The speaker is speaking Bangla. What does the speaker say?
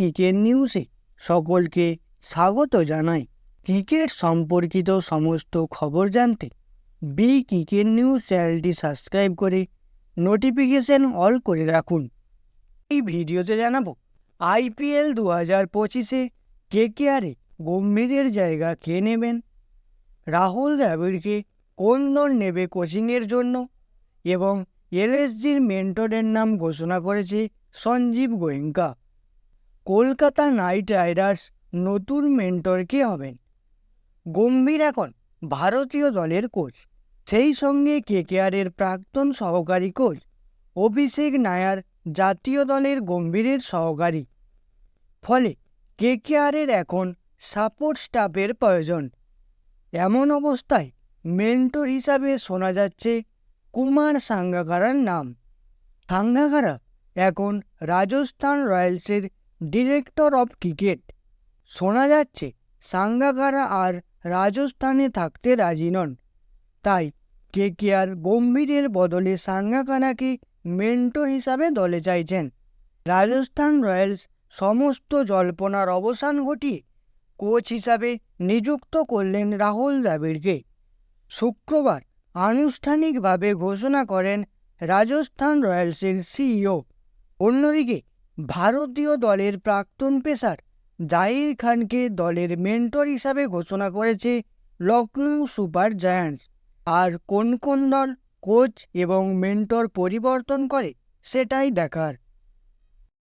ক্রিকেট নিউজে সকলকে স্বাগত জানাই। ক্রিকেট সম্পর্কিত সমস্ত খবর জানতে বি ক্রিকেট নিউজ চ্যানেলটি সাবস্ক্রাইব করে নোটিফিকেশন অল করে রাখুন। এই ভিডিওতে জানাব আইপিএল দু হাজার পঁচিশে কে কে আরে গম্ভীরের জায়গা কে নেবেন? রাহুল দ্রাবিড়কে কোন দল নেবে কোচিংয়ের জন্য? এবং এলএসজির মেন্টরের নাম ঘোষণা করেছে সঞ্জীব গোয়েঙ্কা। কলকাতা নাইট রাইডার্স নতুন মেন্টর কে হবেন। গম্ভীর এখন ভারতীয় দলের কোচ। সেই সঙ্গে কেকেআরের প্রাক্তন সহকারী কোচ অভিষেক নায়ার জাতীয় দলের গম্ভীরের সহকারী। ফলে কেকেআরের এখন সাপোর্ট স্টাফের প্রয়োজন। এমন অবস্থায় মেন্টর হিসাবে শোনা যাচ্ছে কুমার সাঙ্গাকারার নাম। সাঙ্গাকারা এখন রাজস্থান রয়্যালসের ডিরেক্টর অফ ক্রিকেট শোনা যাচ্ছে, সাঙ্গাকারা আর রাজস্থানে থাকতে রাজি নন। তাই কে কে আর গম্ভীরের বদলে সাঙ্গাকারাকে মেন্টর হিসাবে দলে চাইছেন। রাজস্থান রয়্যালস সমস্ত জল্পনার অবসান ঘটিয়ে কোচ হিসাবে নিযুক্ত করলেন রাহুল দ্রাবিড়কে। শুক্রবার আনুষ্ঠানিকভাবে ঘোষণা করেন রাজস্থান রয়্যালসের সিইও। অন্যদিকে ভারতীয় দলের প্রাক্তন পেসার জাহির খানকে দলের মেন্টর হিসাবে ঘোষণা করেছে লখনৌ সুপার জায়ান্টস। আর কোন কোন দল কোচ এবং মেন্টর পরিবর্তন করে সেটাই দেখার।